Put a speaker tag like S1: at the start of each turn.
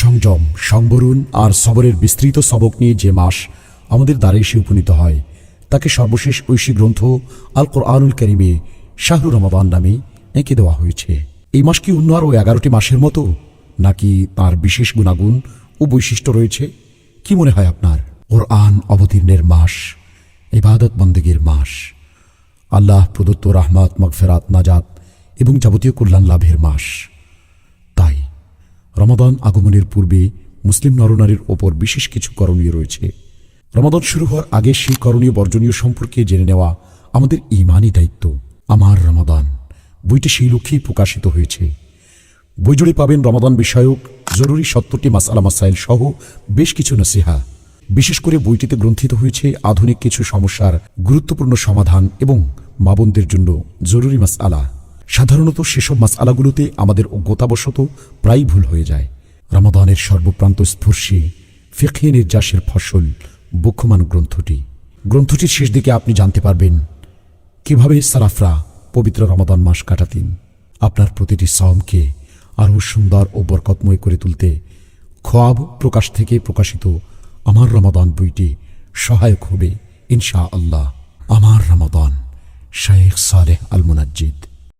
S1: সংযম, সংবরণ আর সবরের বিস্তৃত সবক নিয়ে যে মাস আমাদের দ্বারে এসে উপনীত হয়, তাকে সর্বশেষ ঐশী গ্রন্থ আল কোরআনুল করিমে শাহরু রমাবান নামে এঁকে দেওয়া হয়েছে। এই মাস কি অন্য আরও এগারোটি মাসের মতো, নাকি তার বিশেষ গুণাগুণ ও বৈশিষ্ট্য রয়েছে? কি মনে হয় আপনার? কোরআন অবতীর্ণের মাস, ইবাদত বন্দেগীর মাস, আল্লাহ প্রদত্ত রাহমাত, মগফেরাত, নাজাত এবং যাবতীয় কল্যাণ লাভের মাস। রমাদান আগমনের পূর্বে মুসলিম নরনারীর ওপর বিশেষ কিছু করণীয় রয়েছে। রমাদান শুরু হওয়ার আগে সেই করণীয় বর্জনীয় সম্পর্কে জেনে নেওয়া আমাদের ইমানই দায়িত্ব, আমার রমাদান। বইটি সেই লক্ষ্যেই প্রকাশিত হয়েছে। বই জুড়ে পাবেন রমাদান বিষয়ক, জরুরি সত্তরটি মাসালা মাসাইল সহ বেশ কিছু নসিহা। বিশেষ করে বইটিতে গ্রন্থিত হয়েছে আধুনিক কিছু সমস্যার গুরুত্বপূর্ণ সমাধান এবং মাবনদের জন্য জরুরি মাসআলা সাধারণত সেসব মাসআলাগুলোতে আমাদের অজ্ঞতাবশত প্রায় ভুল হয়ে যায়। রমাদানের সর্বপ্রান্ত স্পর্শী ফিখে নির্যাসের ফসল বক্ষমান গ্রন্থটি। গ্রন্থটির শেষ দিকে আপনি জানতে পারবেন কীভাবে সারাফরা পবিত্র রমাদান মাস কাটাতেন। আপনার প্রতিটি সাওমকে আরও সুন্দর ও বরকতময় করে তুলতে খোয়াব প্রকাশ থেকে প্রকাশিত আমার রমাদান বইটি সহায়ক হবে ইনশা আল্লাহ আমার রমাদান শায়েখ সালেহ আল মুনাজ্জিদ